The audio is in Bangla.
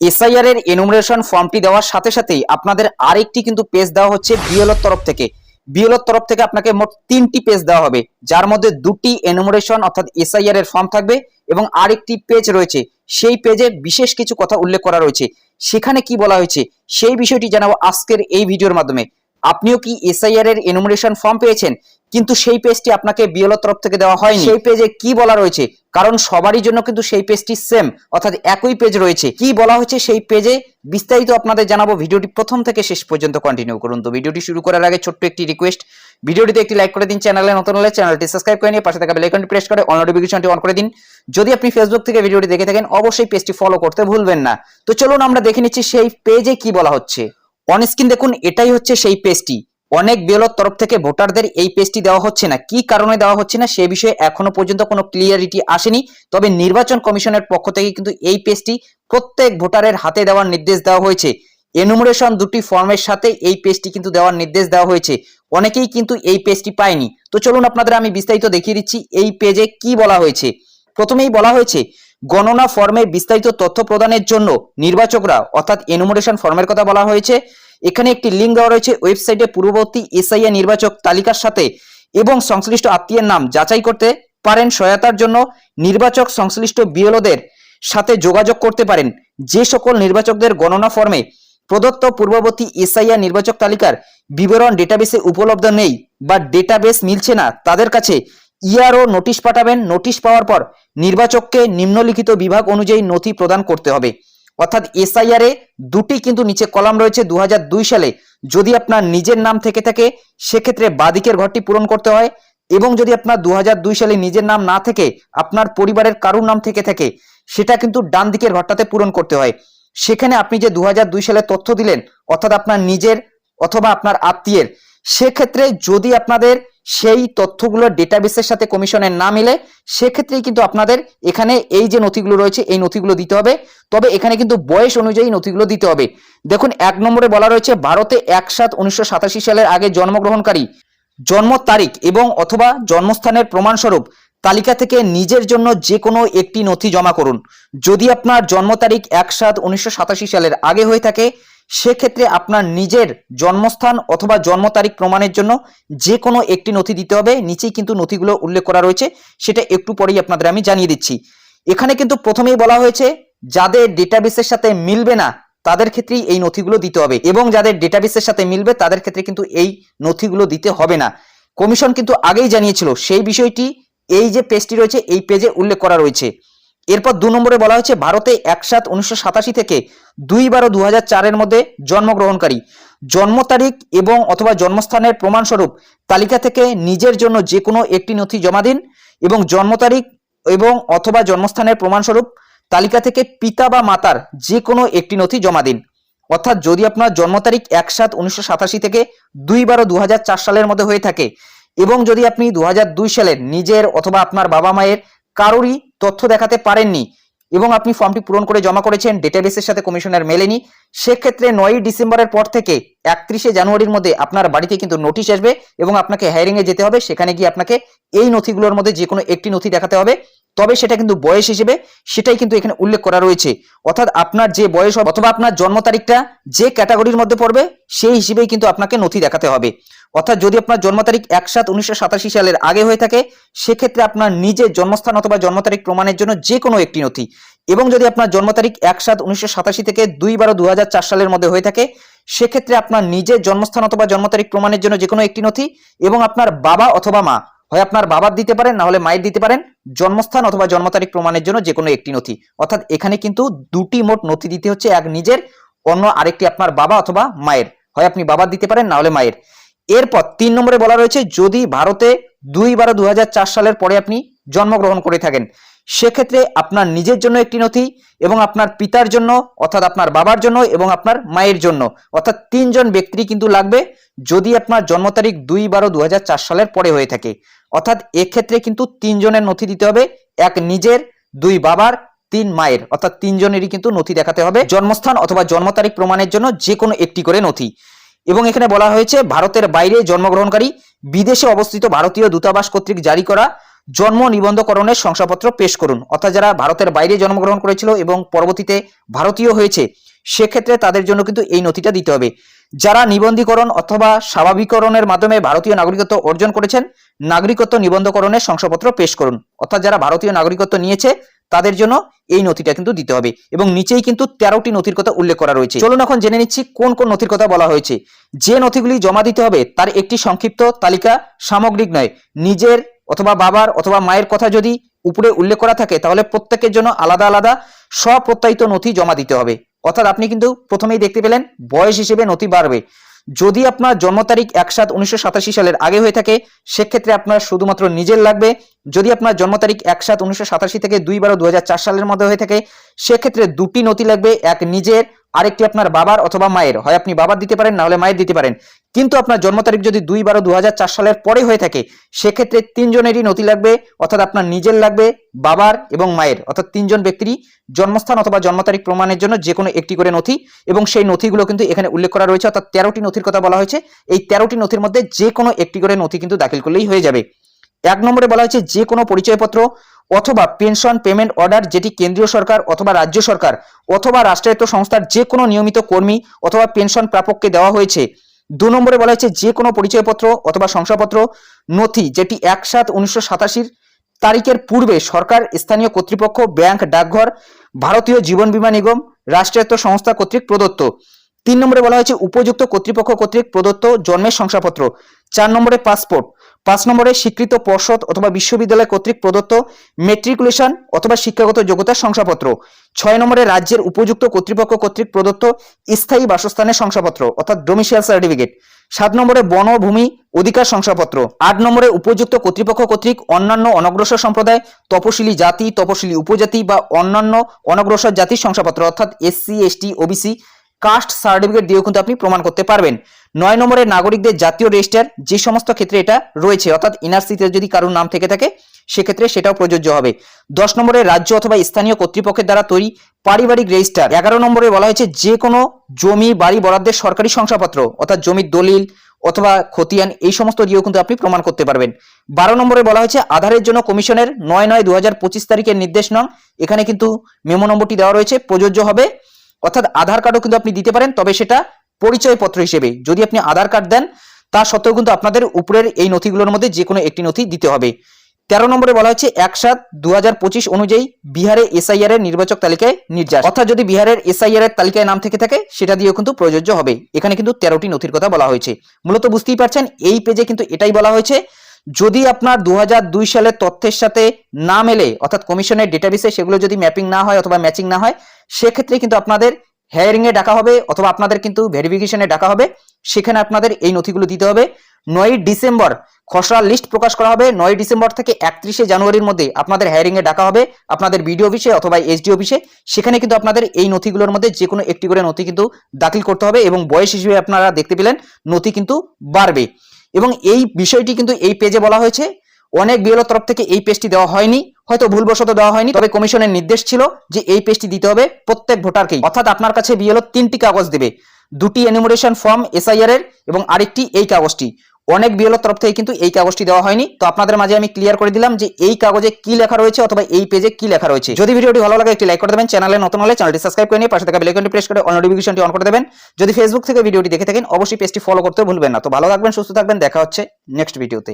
এসআইআর এর এনুমারেশন ফর্মটি দেওয়ার সাথে সাথেই আপনাদের আরেকটি কিন্তু পেজ দেওয়া হচ্ছে বিএলওর তরফ থেকে। বিএলওর তরফ থেকে আপনাকে মোট তিনটি পেজ দেওয়া হবে, যার মধ্যে দুটি এনুমারেশন অর্থাৎ এসআইআর এর ফর্ম থাকবে এবং আরেকটি পেজ রয়েছে। সেই পেজে বিশেষ কিছু কথা উল্লেখ করা রয়েছে। সেখানে কি বলা হয়েছে, সেই বিষয়টি জানাব আজকের এই ভিডিওর মাধ্যমে। আপনিও কি এসআইআর এর এনুমারেশন ফর্ম পেয়েছেন? কিন্তু সেই পেজটি আপনাকে বিএলও তরফ থেকে দেওয়া হয়নি। সেই পেজে কি বলা রয়েছে? কারণ সবারই জন্য কিন্তু সেই পেজটি সেম অর্থাৎ একই পেজ রয়েছে। কি বলা হয়েছে সেই পেজে বিস্তারিত আপনাদের জানাব ভিডিওটি প্রথম থেকে শেষ পর্যন্ত কন্টিনিউ করুন। তো ভিডিওটি শুরু করার আগে ছোট্ট একটি রিকোয়েস্ট ভিডিওটিতে একটি লাইক করে দিন চ্যানেলে নতুন হলে চ্যানেলটি সাবস্ক্রাইব করে নিয়ে পাশে থাকা বেল আইকনটি প্রেস করে অল নোটিফিকেশনটি অন করে দিন। যদি আপনি ফেসবুক থেকে ভিডিওটি দেখে থাকেন, অবশ্যই পেজটি ফলো করতে ভুলবেন না। তো চলুন আমরা দেখে নিচ্ছি সেই পেজে কি বলা হচ্ছে। অন স্ক্রিন দেখুন, এটাই হচ্ছে সেই পেজটি অনেক বিএলওর তরফ থেকে ভোটারদের এই পেজটি দেওয়া হচ্ছে না। কি কারণে দেওয়া হচ্ছে না, সে বিষয়ে এখনও পর্যন্ত কোনো ক্লিয়ারিটি আসেনি। তবে নির্বাচন কমিশনের পক্ষ থেকে কিন্তু এই পেজটি প্রত্যেক ভোটারের হাতে দেওয়ার নির্দেশ দেওয়া হয়েছে। এনুমারেশন দুটি ফর্মের সাথে এই পেজটি কিন্তু দেওয়ার নির্দেশ দেওয়া হয়েছে। অনেকেই কিন্তু এই পেজটি পায়নি। তো চলুন আপনাদের আমি বিস্তারিত দেখিয়ে দিচ্ছি এই পেজে কি বলা হয়েছে। প্রথমেই বলা হয়েছে গণনা ফর্মে বিস্তারিত তথ্য প্রদানের জন্য নির্বাচকরা, অর্থাৎ এনুমারেশন ফর্মের কথা বলা হয়েছে। এখানে একটি লিঙ্ক দেওয়া রয়েছে ওয়েবসাইটে পূর্ববর্তী এসআইএ নির্বাচক তালিকার সাথে এবং সংশ্লিষ্ট আত্মীয়ের নাম যাচাই করতে পারেন। সহায়তার জন্য নির্বাচক সংশ্লিষ্ট বিএলওদের সাথে যোগাযোগ করতে পারেন। যে সকল নির্বাচকদের গণনা ফর্মে প্রদত্ত পূর্ববর্তী এসআইআর নির্বাচক তালিকার বিবরণ ডেটাবেসে উপলব্ধ নেই বা ডেটাবেস মিলছে না, তাদের কাছে ইআরও নোটিশ পাঠাবেন। নোটিশ পাওয়ার পর নির্বাচককে নিম্নলিখিত বিভাগ অনুযায়ী নথি প্রদান করতে হবে। অর্থাৎ এসআইআর এ দুটি কিন্তু নিচে কলাম রয়েছে দুহাজার দুই সালে। যদি আপনার নিজের নাম থেকে থাকে, সেক্ষেত্রে বাদিকের ঘরটি পূরণ করতে হয় এবং যদি আপনার দু হাজার দুই সালে নিজের নাম না থেকে আপনার পরিবারের কারুর নাম থেকে থাকে, সেটা কিন্তু ডান দিকের ঘরটাতে পূরণ করতে হয়। সেখানে আপনি যে দু হাজার দুই সালে তথ্য দিলেন, অর্থাৎ আপনার নিজের অথবা আপনার আত্মীয়ের, সেক্ষেত্রে যদি আপনাদের সেই তথ্যগুলো ডেটাবেসের সাথে কমিশনের না মিলে, সেক্ষেত্রেই কিন্তু আপনাদের এখানে এই যে নথিগুলো রয়েছে, এই নথিগুলো দিতে হবে। তবে এখানে কিন্তু বয়স অনুযায়ী নথিগুলো দিতে হবে। দেখুন, এক নম্বরে বলা রয়েছে, ভারতে এক সাত উনিশশো সালের আগে জন্মগ্রহণকারী, জন্ম তারিখ এবং অথবা জন্মস্থানের প্রমাণস্বরূপ তালিকা থেকে নিজের জন্য যে কোনো একটি নথি জমা করুন। যদি আপনার জন্ম তারিখ এক সাত উনিশশো সালের আগে হয়ে থাকে সেক্ষেত্রে আপনার নিজের জন্মস্থান অথবা জন্ম তারিখ প্রমাণের জন্য যে কোনো একটি নথি দিতে হবে। নিচেই কিন্তু নথিগুলো উল্লেখ করা রয়েছে। সেটা একটু পরেই আপনাদের আমি জানিয়ে দিচ্ছি। এখানে কিন্তু প্রথমেই বলা হয়েছে, যাদের ডেটাবেসের সাথে মিলবে না, তাদের ক্ষেত্রেই এই নথিগুলো দিতে হবে এবং যাদের ডেটাবেসের সাথে মিলবে, তাদের ক্ষেত্রে কিন্তু এই নথিগুলো দিতে হবে না। কমিশন কিন্তু আগেই জানিয়েছিল, সেই বিষয়টি এই যে পেজটি রয়েছে, এই পেজে উল্লেখ করা রয়েছে। এরপর দু নম্বরে বলা হয়েছে, ভারতে এক সাত উনিশশো সাতাশি থেকে দুই বারো দু হাজার চারের মধ্যে জন্মগ্রহণকারী। জন্ম তারিখ এবং অথবা জন্মস্থানের প্রমাণস্বরূপ তালিকা থেকে নিজের জন্য যে কোনো একটি নথি জমা দিন এবং জন্ম তারিখ এবং অথবা জন্মস্থানের প্রমাণস্বরূপ তালিকা থেকে পিতা বা মাতার যে কোনো একটি নথি জমা দিন। অর্থাৎ যদি আপনার জন্ম তারিখ এক সাত উনিশশো সাতাশি থেকে দুই বারো দু সালের মধ্যে হয়ে থাকে এবং যদি আপনি দু হাজার দুই সালের নিজের অথবা আপনার বাবা মায়ের কারোরই তথ্য দেখাতে পারেননি এবং আপনি ফর্মটি পূরণ করে জমা করেছেন ডেটাবেসের সাথে কমিশনার মেলেনি। সেক্ষেত্রে নয়ই ডিসেম্বরের পর থেকে একত্রিশে জানুয়ারির মধ্যে আপনার বাড়িতে কিন্তু নোটিশ আসবে এবং আপনাকে হায়ারিং এ যেতে হবে। সেখানে গিয়ে আপনাকে এই নথিগুলোর মধ্যে যে কোনো একটি নথি দেখাতে হবে। তবে সেটা কিন্তু বয়স হিসেবে সেটাই কিন্তু এখানে উল্লেখ করা রয়েছে। অর্থাৎ আপনার যে বয়স অথবা আপনার জন্ম তারিখটা যে ক্যাটাগরির মধ্যে পড়বে, সেই হিসেবেই কিন্তু আপনাকে নথি দেখাতে হবে। অর্থাৎ যদি আপনার জন্ম তারিখ এক সাত উনিশশো সালের আগে হয়ে থাকে, সেক্ষেত্রে আপনার নিজের জন্মস্থান অথবা জন্ম তারিখ প্রমাণের জন্য যে কোনো একটি নথি। এবং যদি আপনার জন্ম তারিখ এক সাত উনিশশো থেকে দুই বারো দু সালের মধ্যে হয়ে থাকে, সেক্ষেত্রে আপনার নিজের জন্মস্থান অথবা জন্ম তারিখ প্রমাণের জন্য যে কোনো একটি নথি এবং আপনার বাবা অথবা মা হয় আপনার বাবার দিতে পারেন, না হলে মায়ের দিতে পারেন, জন্মস্থান অথবা জন্ম তারিখ প্রমাণের জন্য যে কোনো একটি নথি। অর্থাৎ এখানে কিন্তু দুটি মোট নথি দিতে হচ্ছে, এক নিজের, অন্য আরেকটি আপনার বাবা অথবা মায়ের। হয় আপনি বাবার দিতে পারেন, না হলে মায়ের। এরপর তিন নম্বরে বলা রয়েছে, যদি ভারতে দুই বারো দু সালের পরে আপনি জন্মগ্রহণ করে থাকেন, সেক্ষেত্রে আপনার নিজের জন্য একটি নথি এবং আপনার পিতার জন্য, অর্থাৎ আপনার বাবার জন্য এবং আপনার মায়ের জন্য। অর্থাৎ তিনজন ব্যক্তি কিন্তু লাগবে, যদি আপনার জন্ম তারিখ দুই বারো দু সালের পরে হয়ে থাকে। অর্থাৎ এক্ষেত্রে কিন্তু তিনজনের নথি দিতে হবে। এক নিজের, দুই বাবার, তিন মায়ের। অর্থাৎ তিনজনেরই কিন্তু নথি দেখাতে হবে জন্মস্থান অথবা জন্ম তারিখ প্রমাণের জন্য যে কোনো একটি করে নথি। এবং এখানে বলা হয়েছে, ভারতের বাইরে জন্মগ্রহণকারী, বিদেশে অবস্থিত ভারতীয় দূতাবাস কর্তৃক জারি করা জন্ম নিবন্ধকরণের শংসাপত্র পেশ করুন। অর্থাৎ যারা ভারতের বাইরে জন্মগ্রহণ করেছিল এবং পরবর্তীতে ভারতীয় হয়েছে সেক্ষেত্রে তাদের জন্য কিন্তু এই নথিটা দিতে হবে। যারা নিবন্ধীকরণ অথবা স্বাভাবিকরণের মাধ্যমে ভারতীয় নাগরিকত্ব অর্জন করেছেন, নাগরিকত্ব নিবন্ধকরণের শংসাপত্র পেশ করুন। অর্থাৎ যারা ভারতীয় নাগরিকত্ব নিয়েছে, তাদের জন্য এই নথিটা কিন্তু দিতে হবে। এবং নিচেই কিন্তু তেরোটি নথির কথা উল্লেখ করা রয়েছে। চলুন এখন জেনে নিচ্ছি কোন কোন নথির কথা বলা হয়েছে। যে নথিগুলি জমা দিতে হবে, তার একটি সংক্ষিপ্ত তালিকা সামগ্রিক নয়। নিজের অথবা বাবার অথবা মায়ের কথা যদি উপরে উল্লেখ করা থাকে, তাহলে প্রত্যেকের জন্য আলাদা আলাদা স্বপ্রত্যায়িত নথি জমা দিতে হবে। অর্থাৎ আপনি কিন্তু প্রথমেই দেখতে পেলেন বয়স হিসেবে নথি বাড়বে। যদি আপনার জন্ম তারিখ এক সাত উনিশশো সালের আগে হয়ে থাকে, সেক্ষেত্রে আপনার শুধুমাত্র নিজের লাগবে। যদি আপনার জন্ম তারিখ এক সাত উনিশশো সাতাশি থেকে দুই বারো দু সালের মধ্যে হয়ে থাকে, সেক্ষেত্রে দুটি নথি লাগবে, এক নিজের আরেকটি আপনার বাবার অথবা মায়ের। হয় আপনি বাবার দিতে পারেন, না হলে মায়ের দিতে পারেন। কিন্তু আপনার জন্ম তারিখ যদি দুই বারো দু সালের পরে হয়ে থাকে, সেক্ষেত্রে তিনজনেরই নথি লাগবে, অর্থাৎ আপনার নিজের লাগবে, বাবার এবং মায়ের। অর্থাৎ তিনজন ব্যক্তিরই জন্মস্থান অথবা জন্ম তারিখ প্রমাণের জন্য যে কোনো একটি করে নথি, এবং সেই নথিগুলো কিন্তু এখানে উল্লেখ করা রয়েছে, অর্থাৎ তেরোটি নথির কথা বলা হয়েছে। এই তেরোটি নথির মধ্যে যে কোনো একটি করে নথি কিন্তু দাখিল করলেই হয়ে যাবে। এক নম্বরে বলা হয়েছে যে কোনো পরিচয়পত্র অথবা পেনশন, পেমেন্ট অর্ডার যেটি কেন্দ্রীয় সরকার অথবা রাজ্য সরকার অথবা রাষ্ট্রায়ত্ত সংস্থার যে কোনো নিয়মিত কর্মী অথবা পেনশন প্রাপককে দেওয়া হয়েছে। দু নম্বরে বলা হয়েছে যে কোনো পরিচয়পত্র অথবা শংসাপত্র, নথি যেটি এক সাত উনিশশো সাতাশির তারিখের পূর্বে সরকার, স্থানীয় কর্তৃপক্ষ, ব্যাংক, ডাকঘর, ভারতীয় জীবন বীমা নিগম, রাষ্ট্রায়ত্ত সংস্থা কর্তৃক প্রদত্ত। তিন নম্বরে বলা হয়েছে উপযুক্ত কর্তৃপক্ষ কর্তৃক প্রদত্ত জন্মের শংসাপত্র। চার নম্বরে পাসপোর্ট। পাঁচ নম্বরে স্বীকৃত পর্ষদ অথবা বিশ্ববিদ্যালয় কর্তৃক প্রদত্ত মেট্রিকুলেশন অথবা শিক্ষাগত যোগ্যতার শংসাপত্র। ছয় নম্বরে রাজ্যের উপযুক্ত কর্তৃপক্ষ কর্তৃক প্রদত্ত স্থায়ী বাসস্থানের শংসাপত্র, অর্থাৎ ডোমিসিয়াল সার্টিফিকেট সাত নম্বরে বনভূমি অধিকার শংসাপত্র। আট নম্বরে উপযুক্ত কর্তৃপক্ষ কর্তৃক অন্যান্য অনগ্রসর সম্প্রদায়, তপশিলি জাতি, তপশিলি উপজাতি বা অন্যান্য অনগ্রসর জাতির শংসাপত্র, অর্থাৎ SC, ST, OBC caste certificate দিয়েও কিন্তু আপনি প্রমাণ করতে পারবেন। নয় নম্বরের নাগরিকদের জাতীয় রেজিস্টার, যে সমস্ত ক্ষেত্রে এটা রয়েছে, অর্থাৎ এনআরসিতে যদি কারোর নাম থেকে থাকে, সেক্ষেত্রে সেটাও প্রযোজ্য হবে। দশ নম্বরে রাজ্য অথবা স্থানীয় কর্তৃপক্ষের দ্বারা তৈরি পারিবারিক রেজিস্টার। এগারো নম্বরে বলা হয়েছে যে কোনো জমি, বাড়ি, বরাদ্দের সরকারি শংসাপত্র, অর্থাৎ জমির দলিল অথবা খতিয়ান, এই সমস্ত দিয়েও কিন্তু আপনি প্রমাণ করতে পারবেন। বারো নম্বরে বলা হয়েছে আধারের জন্য কমিশনের নয় নয় দু তারিখের নির্দেশ নং। এখানে কিন্তু মেমো নম্বরটি দেওয়া রয়েছে, প্রযোজ্য হবে। অর্থাৎ আধার কার্ডও কিন্তু আপনি দিতে পারেন, তবে সেটা পরিচয়পত্র হিসেবে। যদি আপনি আধার কার্ড দেন, তা সত্ত্বেও কিন্তু আপনাদের উপরের এই নথিগুলোর মধ্যে যে কোনো একটি নথি দিতে হবে। তেরো নম্বরে বলা হচ্ছে এক সাত দু অনুযায়ী বিহারে এসআইআর এর নির্বাচক তালিকায় নির্যাস। অর্থাৎ যদি বিহারের এসআইআর এর তালিকায় নাম থেকে থাকে, সেটা দিয়েও কিন্তু প্রযোজ্য হবে। এখানে কিন্তু তেরোটি নথির কথা বলা হয়েছে। মূলত বুঝতেই পারছেন, এই পেজে কিন্তু এটাই বলা হয়েছে যদি আপনার দু হাজার দুই সালের তথ্যের সাথে না মেলে, অর্থাৎ কমিশনের ডেটাবেসে সেগুলো যদি ম্যাপিং না হয় অথবা ম্যাচিং না হয়, সেক্ষেত্রে কিন্তু আপনাদের হেয়ারিং এ ডাকা হবে অথবা আপনাদের কিন্তু ভেরিফিকেশনে ডাকা হবে। সেখানে আপনাদের এই নথিগুলো দিতে হবে। নয়ই ডিসেম্বর খসড়া লিস্ট প্রকাশ করা হবে। নয় ডিসেম্বর থেকে একত্রিশে জানুয়ারির মধ্যে আপনাদের হায়ারিং এ ডাকা হবে। আপনাদের বিডিও অফিসে অথবা এসডি অফিসে সেখানে কিন্তু আপনাদের এই নথিগুলোর মধ্যে যে কোনো একটি করে নথি কিন্তু দাখিল করতে হবে এবং বয়স হিসেবে আপনারা দেখতে পেলেন, নথি কিন্তু বাড়বে। এবং এই বিষয়টি কিন্তু এই পেজে বলা হয়েছে। অনেক বিএলও তরফ থেকে এই পেজটি দেওয়া হয়নি। হয়তো ভুলবশত দেওয়া হয়নি, তবে কমিশনের নির্দেশ ছিল যে এই পেজটি দিতে হবে প্রত্যেক ভোটারকেই। অর্থাৎ আপনার কাছে বিএলও তিনটি কাগজ দেবে। দুটি এনিমোরেশন ফর্ম এসআইআর এর এবং আরেকটি এই কাগজটি। অনেক বিএলও তরফ থেকে কিন্তু এই কাগজটি দেওয়া হয়নি। তো আপনাদের মাঝে আমি ক্লিয়ার করে দিলাম যে এই কাগজে কি লেখা রয়েছে অথবা এই পেজে কি লেখা রয়েছে। যদি ভিডিওটি ভালো লাগে, একটি লাইক করে দেবেন। চ্যানেলে নতুন হলে চ্যানেলটি সাবস্ক্রাইব করে নিয়ে পাশে থাকা বেল আইকনটি প্রেস করে অন নোটিফিকেশনটি অন করে দেবেন। যদি ফেসবুক থেকে ভিডিওটি দেখে থাকেন, অবশ্যই পেজটি ফলো করতে ভুলবেন না। তো ভালো থাকবেন, সুস্থ থাকবেন। দেখা হচ্ছে নেক্সট ভিডিওতে